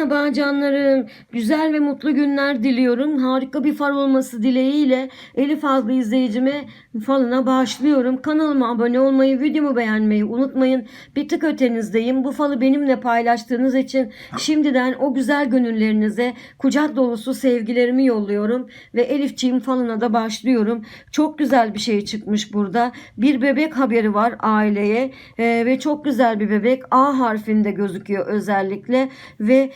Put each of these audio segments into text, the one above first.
Merhaba canlarım. Güzel ve mutlu günler diliyorum. Harika bir fal olması dileğiyle Elif adlı izleyicime falına bağışlıyorum. Kanalıma abone olmayı, videomu beğenmeyi unutmayın. Bir tık ötenizdeyim. Bu falı benimle paylaştığınız için şimdiden o güzel gönüllerinize kucak dolusu sevgilerimi yolluyorum. Ve Elifciğim falına da başlıyorum. Çok güzel bir şey çıkmış burada. Bir bebek haberi var aileye Ee, ve çok güzel bir bebek. A harfinde gözüküyor özellikle ve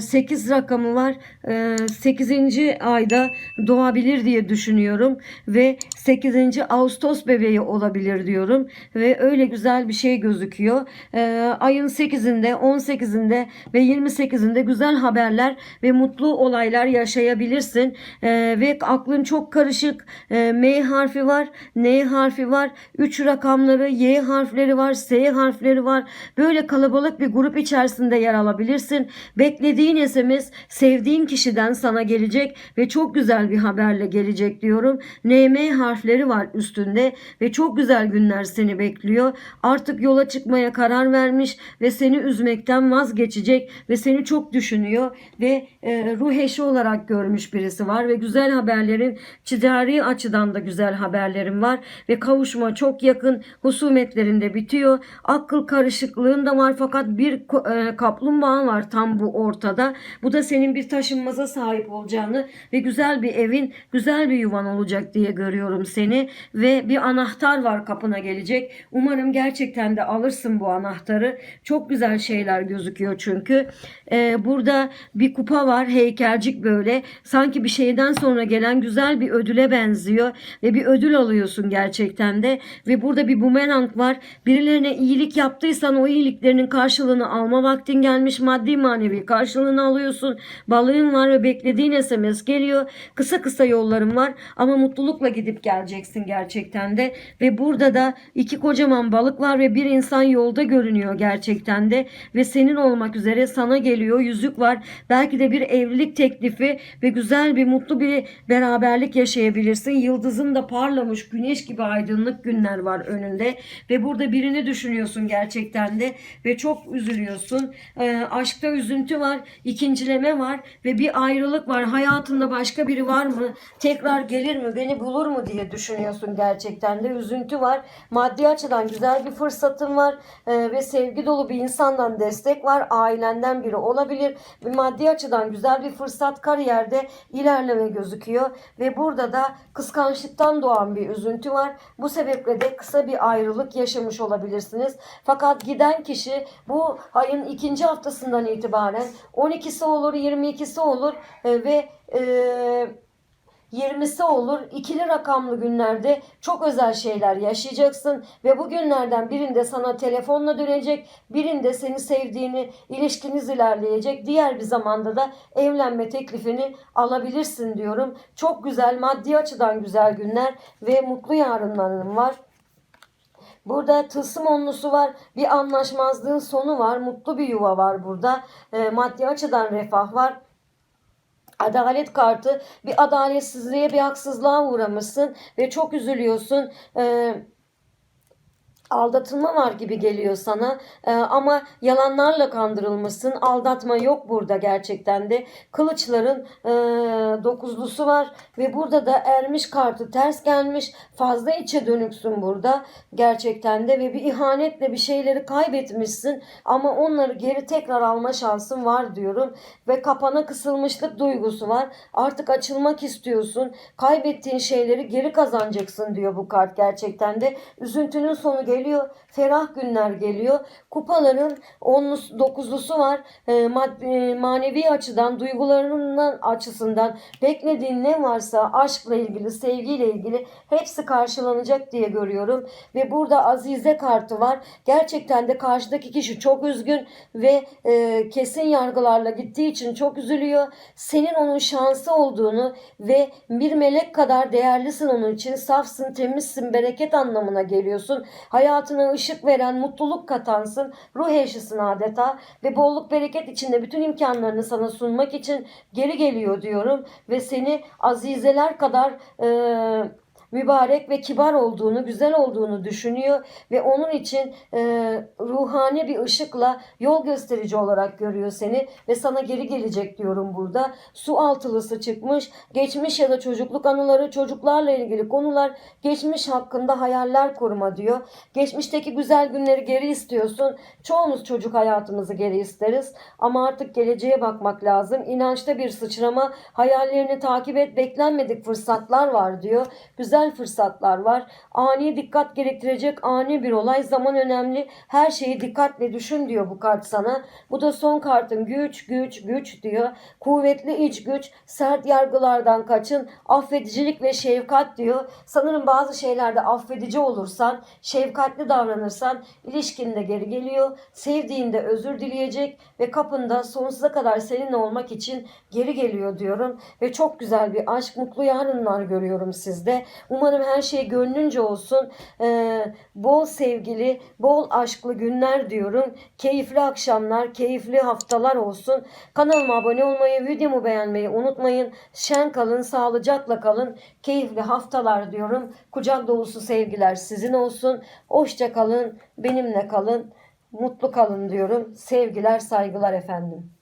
8 rakamı var. 8. ayda doğabilir diye düşünüyorum ve 8. Ağustos bebeği olabilir diyorum ve öyle güzel bir şey gözüküyor. E, ayın 8'inde, 18'inde ve 28'inde güzel haberler ve mutlu olaylar yaşayabilirsin ve aklın çok karışık. M harfi var, N harfi var, 3 rakamları, Y harfleri var, S harfleri var. Böyle kalabalık bir grup içerisinde yer alabilirsin. Beklediğin SMS sevdiğin kişiden sana gelecek ve çok güzel bir haberle gelecek diyorum. NM harfleri var üstünde ve çok güzel günler seni bekliyor. Artık yola çıkmaya karar vermiş ve seni üzmekten vazgeçecek ve seni çok düşünüyor ve e, ruh eşi olarak görmüş birisi var ve güzel haberlerin ticari açıdan da güzel haberlerim var ve kavuşma çok yakın husumetlerinde bitiyor. Akıl karışıklığın da var fakat bir e, kaplumbağa var tam bu ortada. Bu da senin bir taşınmaza sahip olacağını ve güzel bir evin, güzel bir yuvan olacak diye görüyorum seni ve bir anahtar var kapına gelecek. Umarım gerçekten de alırsın bu anahtarı. Çok güzel şeyler gözüküyor çünkü. Ee, burada bir kupa var heykelcik böyle. Sanki bir şeyden sonra gelen güzel bir ödüle benziyor ve bir ödül alıyorsun gerçekten de ve burada bir bumerang var. Birilerine iyilik yaptıysan o iyiliklerinin karşılığını alma vaktin gelmiş maddi manevi karşılığını alıyorsun. Balığın var ve beklediğin SMS geliyor. Kısa kısa yollarım var ama mutlulukla gidip geleceksin gerçekten de. Ve burada da iki kocaman balık var ve bir insan yolda görünüyor gerçekten de. Ve senin olmak üzere sana geliyor. Yüzük var. Belki de bir evlilik teklifi ve güzel bir mutlu bir beraberlik yaşayabilirsin. Yıldızın da parlamış güneş gibi aydınlık günler var önünde. Ve burada birini düşünüyorsun gerçekten de ve çok üzülüyorsun. Ee, aşkta üzüntü var, ikincileme var ve bir ayrılık var. Hayatında başka biri var mı? Tekrar gelir mi? Beni bulur mu diye düşünüyorsun gerçekten de. Üzüntü var. Maddi açıdan güzel bir fırsatın var Ee, ve sevgi dolu bir insandan destek var. Ailenden biri olabilir. Ve maddi açıdan güzel bir fırsat kariyerde ilerleme gözüküyor ve burada da kıskançlıktan doğan bir üzüntü var. Bu sebeple de kısa bir ayrılık yaşamış olabilirsiniz. Fakat giden kişi bu ayın ikinci haftasından itibaren 12'si olur, 22'si olur e, ve e, 20'si olur. İkili rakamlı günlerde çok özel şeyler yaşayacaksın ve bu günlerden birinde sana telefonla dönecek, birinde seni sevdiğini, ilişkiniz ilerleyecek. Diğer bir zamanda da evlenme teklifini alabilirsin diyorum. Çok güzel, maddi açıdan güzel günler ve mutlu yarınların var. Burada tılsım onlusu var. Bir anlaşmazlığın sonu var. Mutlu bir yuva var burada. E, maddi açıdan refah var. Adalet kartı bir adaletsizliğe bir haksızlığa uğramışsın ve çok üzülüyorsun. Ee, aldatılma var gibi geliyor sana. Ee, ama yalanlarla kandırılmışsın. Aldatma yok burada gerçekten de. Kılıçların e, dokuzlusu var. Ve burada da ermiş kartı ters gelmiş. Fazla içe dönüksün burada gerçekten de. Ve bir ihanetle bir şeyleri kaybetmişsin. Ama onları geri tekrar alma şansın var diyorum. Ve kapana kısılmışlık duygusu var. Artık açılmak istiyorsun. Kaybettiğin şeyleri geri kazanacaksın diyor bu kart gerçekten de. Üzüntünün sonu geliyor ferah günler geliyor. Kupaların onlusu dokuzlusu var. E, mad- manevi açıdan duygularının açısından beklediğin ne varsa aşkla ilgili sevgiyle ilgili hepsi karşılanacak diye görüyorum. Ve burada Azize kartı var. Gerçekten de karşıdaki kişi çok üzgün ve e, kesin yargılarla gittiği için çok üzülüyor. Senin onun şansı olduğunu ve bir melek kadar değerlisin onun için safsın temizsin bereket anlamına geliyorsun hayatına ışık veren mutluluk katansın ruh eşisin adeta ve bolluk bereket içinde bütün imkanlarını sana sunmak için geri geliyor diyorum ve seni azizeler kadar e, mübarek ve kibar olduğunu, güzel olduğunu düşünüyor ve onun için e, ruhani bir ışıkla yol gösterici olarak görüyor seni ve sana geri gelecek diyorum burada. Su altılısı çıkmış. Geçmiş ya da çocukluk anıları, çocuklarla ilgili konular, geçmiş hakkında hayaller kurma diyor. Geçmişteki güzel günleri geri istiyorsun. Çoğumuz çocuk hayatımızı geri isteriz ama artık geleceğe bakmak lazım. İnançta bir sıçrama, hayallerini takip et, beklenmedik fırsatlar var diyor. Güzel fırsatlar var. Ani dikkat gerektirecek ani bir olay. Zaman önemli. Her şeyi dikkatle düşün diyor bu kart sana. Bu da son kartın güç, güç, güç diyor. Kuvvetli iç güç, sert yargılardan kaçın, affedicilik ve şefkat diyor. Sanırım bazı şeylerde affedici olursan, şefkatli davranırsan ilişkinde geri geliyor. Sevdiğinde özür dileyecek ve kapında sonsuza kadar seninle olmak için geri geliyor diyorum. Ve çok güzel bir aşk, mutlu yarınlar görüyorum sizde. Umarım her şey gönlünce olsun. Ee, bol sevgili, bol aşklı günler diyorum. Keyifli akşamlar, keyifli haftalar olsun. Kanalıma abone olmayı, videomu beğenmeyi unutmayın. Şen kalın, sağlıcakla kalın. Keyifli haftalar diyorum. Kucak dolusu sevgiler sizin olsun. Hoşça kalın, benimle kalın. Mutlu kalın diyorum. Sevgiler, saygılar efendim.